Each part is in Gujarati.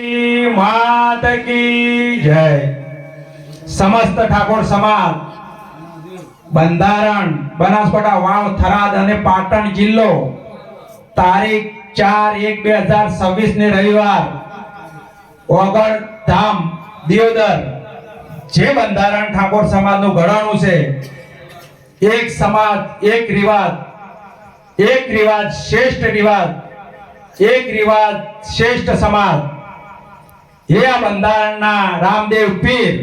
માત કી જય સમસ્ત ઠાકોર સમાજ બંધારણ બનાસકાંઠા વાવ થરાદ અને પાટણ જિલ્લો, તારીખ ચાર એક બે હજાર છવ્વીસ ને રવિવાર ઓગળ ધામ દિયોદર. જે બંધારણ ઠાકોર સમાજનું ઘડાણું છે, એક સમાજ, એક રિવાજ એક રિવાજ શ્રેષ્ઠ રિવાજ, એક રિવાજ શ્રેષ્ઠ સમાજ. આ બંધારણના રામદેવ પીર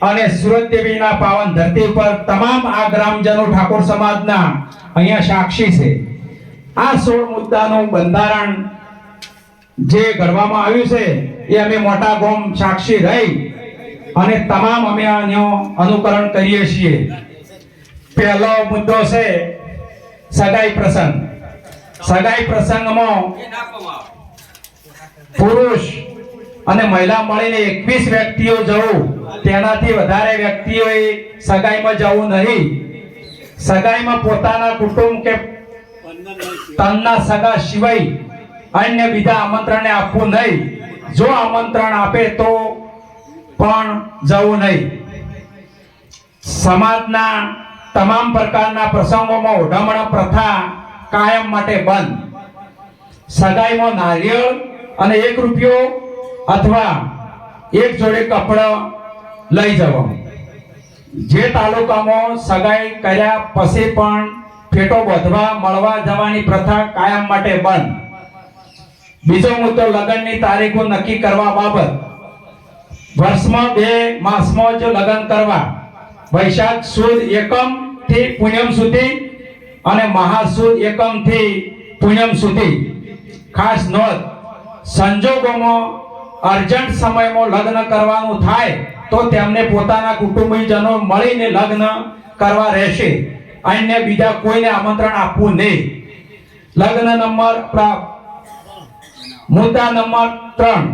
અને સુરત દેવીના પાવન ધરતી પર તમામ આ ગ્રામજનો ઠાકોર સમાજના અહીંયા સાક્ષી છે. આ સોળ મુદ્દાનું બંધારણ જે ઘડવામાં આવ્યું છે, એ અમે મોટા ગોમ સાક્ષી રહી અને તમામ અમે આનો અનુકરણ કરીએ છીએ. પહેલો મુદ્દો છે સગાઈ પ્રસંગ. સગાઈ પ્રસંગમાં પુરુષ અને મહિલા મળીને એકવીસ વ્યક્તિઓ જવું, તેનાથી વધારે વ્યક્તિઓએ સગાઈમાં જવું નહીં. સગાઈમાં પોતાના કુટુંબ કે તનના સગા સિવાય અન્ય બીજા આમંત્રણને આપવું નહીં. જો આમંત્રણ આપે તો પણ જવું નહીં. સમાજના તમામ પ્રકારના પ્રસંગોમાં ઓઢામણ પ્રથા કાયમ માટે બંધ. સગાઈમાં નારિયેળ અને એક રૂપિયો અથવા એક જોડે કપડો લઈ જવો જે તાલુકામાં સગાઈ કર્યા પછી પણ ફેટો બધવા મળવા જવાની પ્રથા કાયમ માટે બંધ. બીજો મુદ્દો લગ્નની તારીખો નક્કી કરવા બાબત. વર્ષમાં બે માસમાં જો લગ્ન કરવા. વૈશાખ સુદ એકમથી પુણ્યમ સુધી અને મહાસુદ એકમથી પુણ્યમ સુધી. ખાસ નોંધ, સંજોગોમાં અર્જન્ટ સમયમાં લગ્ન કરવાનું થાય તો તેમને પોતાના કુટુંબીજનો મળીને લગ્ન કરવા રહેશે. અન્ય બીજા કોઈને આમંત્રણ આપવું નહીં. લગ્ન નંબર મુદ્દા નંબર ત્રણ.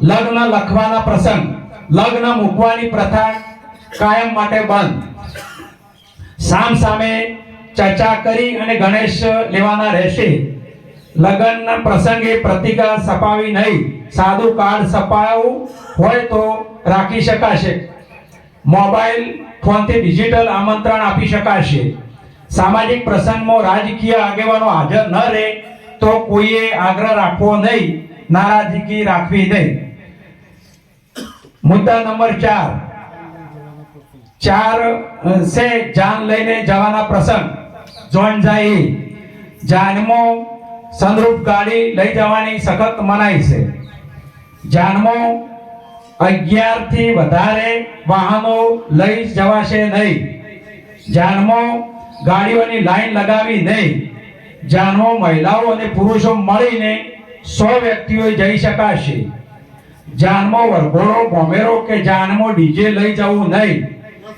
લગ્ન લખવાના પ્રસંગ. લગ્ન મૂકવાની પ્રથા કાયમ માટે બંધ. સામ સામે ચર્ચા કરી અને ગણેશ લેવાના રહેશે. લગ્નના પ્રસંગે પ્રતિકા સપાવી નહીં. સાદું કાર્ડ છપાયું હોય તો રાખી શકાશે. મોબાઈલ ફોનથી ડિજિટલ આમંત્રણ આપી શકાશે. સામાજિક પ્રસંગમાં રાજકીય આગેવાનો હાજર ન રહે તો કોઈએ આગ્રહ રાખવો નહીં, નારાજગી રાખવી નહીં. મુદ્દા નંબર ચાર. ચાર સે જાન લઈને જવાના પ્રસંગ. જોન જાય જાનમાં સંદરૂપ ગાડી લઈ જવાની સખત મનાઈ છે. જાનમો અગિયારથી વધારે વાહનો લઈ જવાશે નહીં. જાનમો ગાડીઓની લાઈન લગાવી નહીં. જાનમો મહિલાઓ અને પુરુષો મળીને સો વ્યક્તિઓ જઈ શકાશે. જાનમાં વરઘોડો, બોમેરો કે જાનમો ડીજે લઈ જવું નહીં.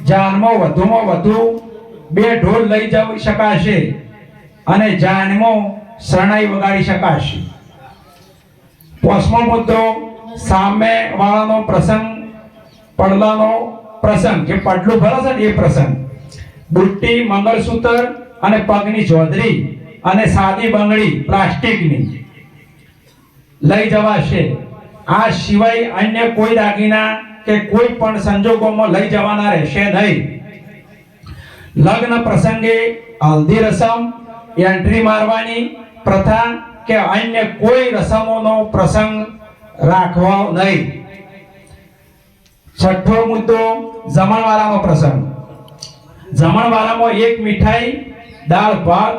જાનમાં વધુમાં વધુ બે ઢોલ લઈ જઈ શકાશે. અને જાનમાં શરણાઈ વગાડી શકાશે. પાંચમો મુદ્દો સામે વાળાનો પ્રસંગ, પડલાનો પ્રસંગ જે પડલું ભરે છે એ પ્રસંગ. બુટ્ટી, મંગળસૂત્ર અને પગની ચોધરી અને સાદી બંગડી પ્લાસ્ટિકની. લઈ જવાશે. આ સિવાય અન્ય કોઈ દાગીના કે કોઈ પણ સંજોગોમાં લઈ જવાના રહેશે નહીં. લગ્ન પ્રસંગે હલ્દી રસમ, એન્ટ્રી મારવાની પ્રથા કે અન્ય કોઈ રસમોનો પ્રસંગ રાખવો નહીં. છઠ્ઠો મુદ્દો જમણવારાનો પ્રસંગ. જમણવારામાં એક મીઠાઈ, દાળ ભાત,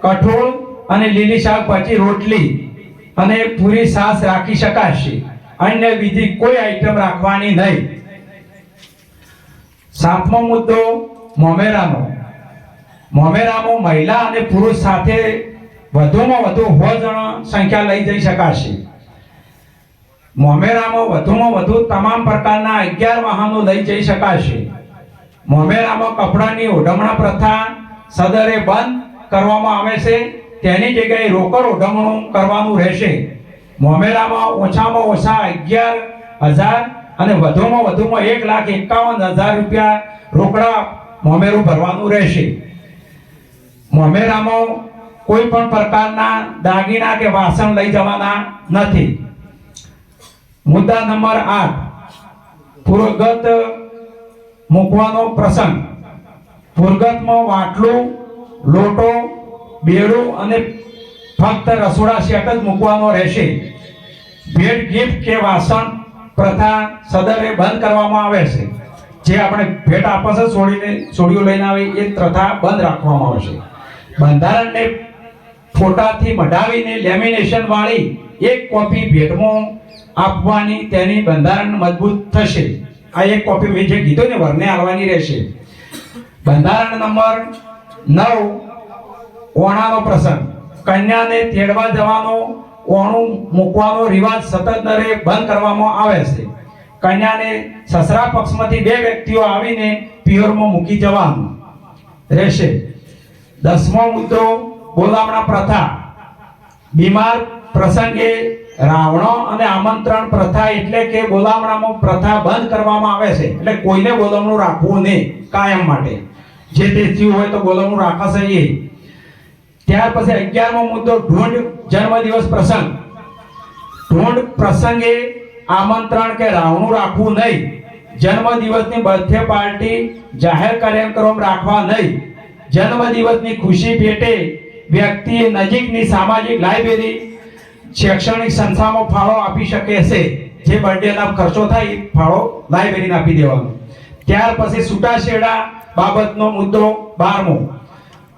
કઠોળ અને લીલી શાકભાજી, રોટલી અને પૂરી સાસ રાખી શકાશે. અન્ય વિધિ કોઈ આઈટમ રાખવાની નહીં. સાતમો મુદ્દો મોમેરાનો. મોમેરામાં મહિલા અને પુરુષ સાથે વધુમાં વધુ સો જણ સંખ્યા લઈ જઈ શકાશે. મોમેરામાં વધુમાં વધુ તમામ પ્રકારના અગિયાર વાહનો લઈ જઈ શકાશે. મોમેરામાં કપડાની ઓઢમણા પ્રથા સદરે બંધ કરવામાં આવે છે. તેની જગ્યાએ રોકડ ઓઢમણું કરવાનું રહેશે. મોમેરામાં ઓછામાં ઓછા અગિયાર હજાર અને વધુમાં વધુમાં એક લાખ એકાવન હજાર રૂપિયા રોકડા મોમેરું ભરવાનું રહેશે. મોમેરામાં કોઈ પણ પ્રકારના દાગીના કે વાસણ લઈ જવાના નથી. મુદ્દા નંબર આઠ પૂર્વગત મૂકવાનો પ્રસંગ. પૂર્વગતમાં વાટલું, લોટો, બેડું અને ફક્ત રસોડા સેટ જ મૂકવાનો રહેશે. ભેટ, ગિફ્ટ કે વાસણ પ્રથા સદરે બંધ કરવામાં આવે છે. જે આપણે ભેટ આપે છે, છોડીને, છોડીઓ લઈને આવે, એ પ્રથા બંધ રાખવામાં આવશે બંધારણને ફોટાથી મઢાવીને લેમિનેશન વાળી એક કોપી ભેટમાં આપવાની તેની બંધારણ મજબૂત થશે. આ એક કોપી મેં જે કીધું ને, વરને આવવાની રહેશે. બંધારણ નંબર નવ, ઓણાનો પ્રસંગ. કન્યાને તેડવા જવાનો, ઓણું મૂકવાનો રિવાજ સતત દરે બંધ કરવામાં આવે છે. કન્યાને સસરા પક્ષમાંથી બે વ્યક્તિઓ આવીને પિયરમાં મૂકી જવાનું રહેશે. દસમો મુદ્દો બોલામણા પ્રથા. બીમાર પ્રસંગે રાવણો અને આમંત્રણ પ્રથા એટલે કે બોલામણામાં પ્રથા બંધ કરવામાં આવે છે. એટલે કોઈને બોલામણું રાખવું નહીં, કાયમ માટે. જે તે થયું હોય તો બોલામણું રાખાશે એ. ત્યાર પછી અગિયારમો મુદ્દો, ઢોંઢ જન્મદિવસ પ્રસંગ. ઢોંઢ પ્રસંગે આમંત્રણ કે રાવણું રાખવું નહીં. જન્મદિવસની બર્થડે પાર્ટી જાહેર કાર્યક્રમ રાખવા નહીં. જન્મદિવસની ખુશી ભેટે વ્યક્તિએ નજીકની સામાજિક લાઇબ્રેરી, શૈક્ષણિક સંસ્થામાં ફાળો આપી શકે છે, જે બર્થડેના ખર્ચો થાય, એ ફાળો લાઇબ્રેરીને આપી દેવાનો. ત્યાર પછી છૂટાછેડા બાબતનો મુદ્દો બારમો.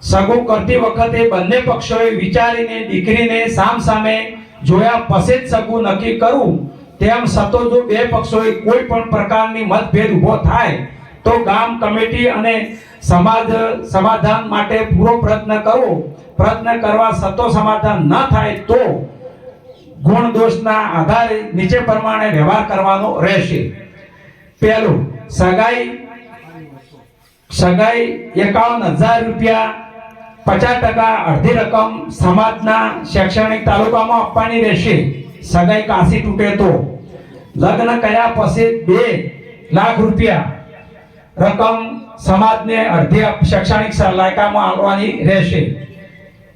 સગો કરતી વખતે બંને પક્ષોએ વિચારીને, દીકરીને સામ સામે જોયા પછી જ સગું નક્કી કરવું. તેમ સતો જો બે પક્ષોએ કોઈ પણ પ્રકારની મતભેદ ઊભો થાય, તો ગામ, કમિટી અને સમાજ, સમાધાન માટે પૂરો પ્રયત્ન કરવો. પ્રયત્ન કરવા સતો સમાધાન ન થાય તો ગુણ દોષના આધારે નીચે પ્રમાણે વ્યવહાર કરવાનો રહેશે. પહેલું, સગાઈ સગાઈ એકાવન હજાર રૂપિયા, પચાસ ટકા અડધી રકમ સમાજના શૈક્ષણિક તાલુકામાં આપવાની રહેશે. સગાઈ કાશી તૂટે તો. લગ્ન કર્યા પછી બે લાખ રૂપિયા રકમ સમાજને અડધી શૈક્ષણિક સહાયતામાં આપવાની રહેશે.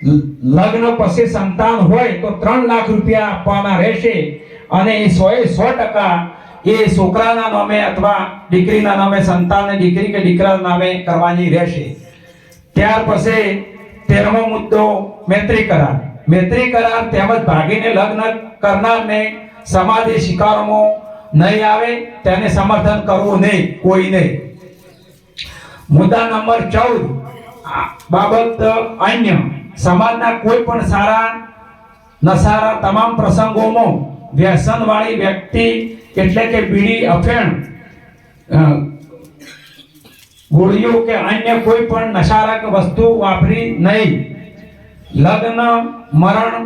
લગ્ન પછી સંતાન હોય તો ત્રણ લાખ રૂપિયા આપવાના રહેશે અને એ સો એ સો ટકા એ છોકરાના નામે અથવા દીકરીના નામે સંતાનને દીકરી કે દીકરા નામે કરવાની રહેશે. ત્યાર પછી તેરમો મુદ્દો મૈત્રી કરાર મૈત્રી કરાર તેમજ ભાગીને લગ્ન કરનારને સમાધિ શિકારોમાં નહીં આવે, તેને સમર્થન કરવું નહીં, કોઈ નહીં. મુદ્દા નંબર ચૌદ બાબત અન્ય. સમાજના કોઈ પણ સારા નસારા તમામ પ્રસંગોમાં વ્યસનવાળી વ્યક્તિ એટલે કે બીડી અફેણ ગોળીઓ કે અન્ય કોઈ પણ નશારક વસ્તુ વાપરી નહીં. લગ્ન, મરણ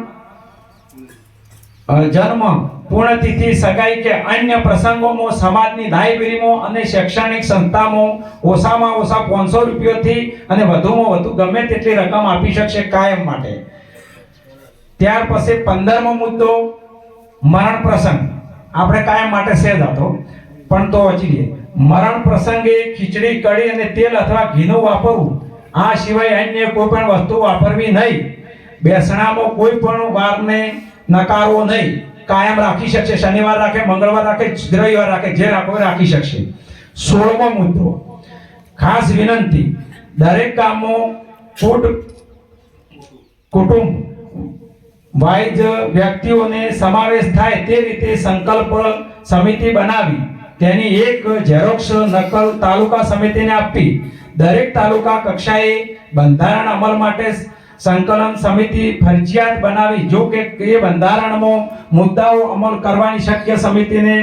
જન્મ પૂર્ણતિથિ સગાઈ કે અન્ય પ્રસંગોમાં, સમાજની લાઇબ્રેરીમાં અને શૈક્ષણિક સંસ્થામાં ઓછામાં ઓછા પાંચસો રૂપિયાથી અને વધુમાં વધુ ગમે તેટલી રકમ આપી શકશે કાયમ માટે. ત્યાર પછી પંદરમો મુદ્દો, મરણ પ્રસંગ. આપણે કાયમ માટે સેજ હતો પણ તો હજી મરણ પ્રસંગે ખીચડી, કઢી અને તેલ અથવા ઘીનું વાપરવું. આ સિવાય અન્ય કોઈ પણ વસ્તુ વાપરવી નહીં. બેસણામાં કોઈ પણ વારને નકારવો નહીં. કાયમ રાખી શકશે. શનિવાર રાખે, મંગળવાર રાખે, રવિવાર રાખે, જે રાખો રાખી શકશે. સોળમો મુદ્દો. ખાસ વિનંતી, દરેક કામો ફૂટ કુટુંબ વાઇજ વ્યક્તિઓને સમાવેશ થાય તે રીતે સંકલ્પ સમિતિ બનાવી, તેની એક ઝેરોક્ષ નકલ તાલુકા સમિતિને આપી, દરેક તાલુકા કક્ષાએ બંધારણ અમલ માટે સંકલન સમિતિ ફરજિયાત બનાવી, જો કે એ બંધારણમાં મુદ્દાઓ અમલ કરવાની શક્ય સમિતિને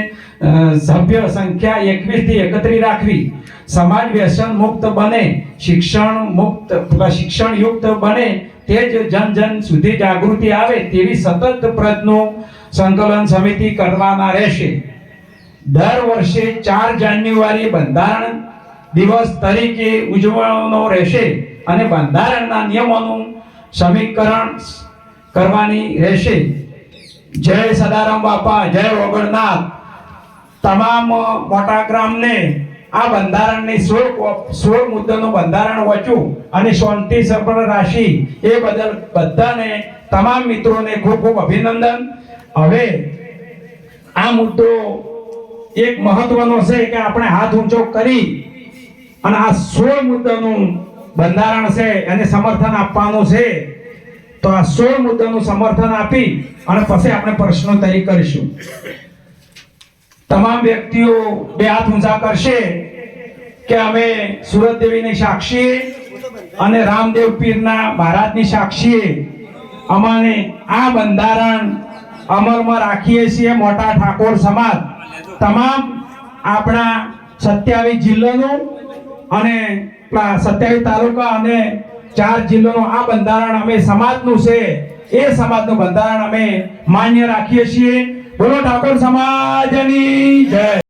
સભ્ય સંખ્યા એકવીસથી એકત્રી રાખવી. સમાજ વ્યસન મુક્ત બને, શિક્ષણ મુક્ત શિક્ષણ યુક્ત બને, તે જ જન જન સુધી જાગૃતિ આવે તેવી સતત પ્રયત્નો સંકલન સમિતિ કરવાના રહેશે. દર વર્ષે ચાર જાન્યુઆરી બંધારણ દિવસ તરીકે ઉજવવાનો રહેશે અને બંધારણના નિયમોનું સમીકરણ કરવાની રહેશે. જય સદારામ બાપા, જય વગરનાથ તમામ મોટા ગ્રામને આ બંધારણની સોળ સોળ મુદ્દાનું બંધારણ વાંચ્યું અને શાંતિ સફળ રાશિ એ બદલ બધાને, તમામ મિત્રોને ખૂબ ખૂબ અભિનંદન. હવે આ મુદ્દો એક મહત્વનો છે કે આપણે હાથ ઊંચો કરી અને આ સોળ મુદ્દાનું બંધારણ છે, એને સમર્થન આપવાનું છે, તો આ સોળ મુદ્દાનું સમર્થન આપી અને પછી આપણે પ્રશ્નોત્તરી કરીશું. તમામ વ્યક્તિઓ બે હાથ ઊંચા કરશે કે અમે સુરત દેવીની સાક્ષીએ અને રામદેવ પીરના મહારાજની સાક્ષીએ. અમાને આ બંધારણ અમલમાં રાખીએ છીએ, મોટા ઠાકોર સમાજ. તમામ આપણા સત્યાવીસ જિલ્લાનું અને સત્યાવીસ તાલુકા અને ચાર જિલ્લાનું આ બંધારણ અમે સમાજનું છે. એ સમાજનું બંધારણ અમે માન્ય રાખીએ છીએ. બોલો ઠાકોર સમાજની જય.